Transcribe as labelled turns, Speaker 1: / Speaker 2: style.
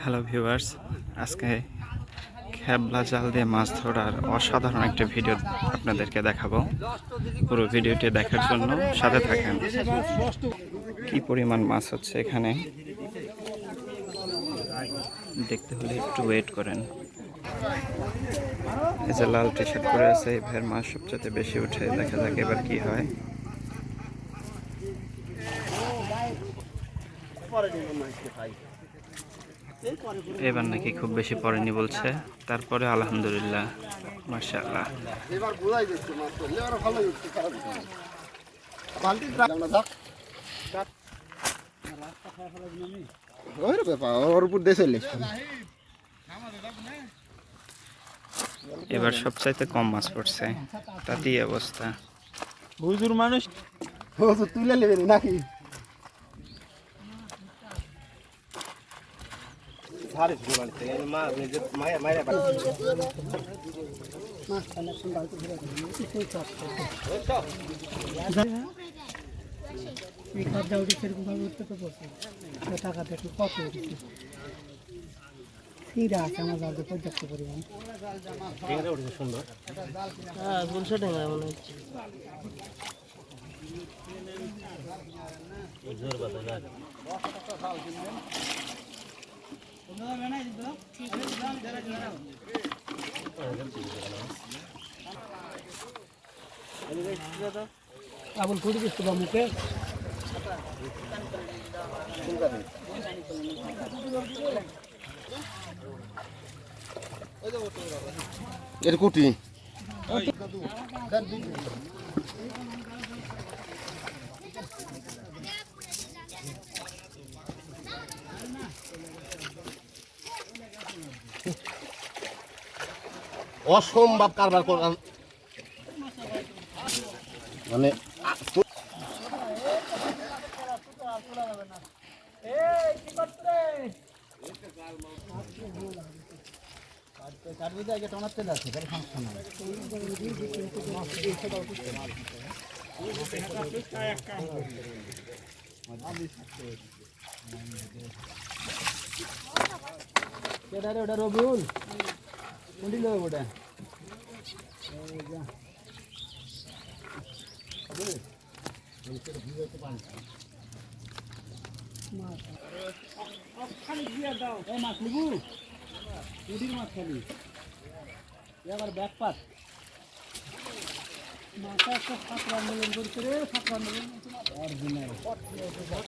Speaker 1: Hello viewers আজকে খেবলা জাল দিয়ে মাছ ধরার অসাধারণ একটা ভিডিও আপনাদেরকে দেখাবো। পুরো ভিডিওটি দেখার জন্য সাথে থাকেন। কি পরিমাণ মাছ হচ্ছে এখানে? দেখতে হলে একটু ওয়েট করেন। এই যে লাল টি শার্ট পরে আছে এই ভাইয়ের মাছ সবচেয়ে বেশি উঠে দেখা যাক এবার কি হয়। এবার নাকি খুব বেশি পড়েনি বলছে তারপরে আলহামদুলিল্লাহ
Speaker 2: রে ব্যাপার ওর উপর দেশে লিখছে
Speaker 1: এবার সবচাইতে কম মাছ পড়ছে। তাতেই অবস্থা।
Speaker 3: হুজুর মানুষ
Speaker 2: তো তুলে নেবেন নাকি?
Speaker 4: টাকা দেখি কত সিরা আছে আমার জালতে পর্যাপ্ত পরিমাণ।
Speaker 3: টেঙ্গা উঠেছে সুন্দর।
Speaker 4: হ্যাঁ বলছে টেঙ্গা মনে হচ্ছে।
Speaker 3: জোর বাতা
Speaker 4: আবুল ফুটে দিচ্ছে বা মুখে।
Speaker 2: এর কুটি।
Speaker 3: অসম্ভব কারবার করলাম
Speaker 2: মানে
Speaker 4: ওটা রে ওটা রবিউল কোনটি লোক ওটা মাছ খালি এবার ব্যাগ পাত মাথা একটা সাতরা মিলন করছে রে সাতরা মিলন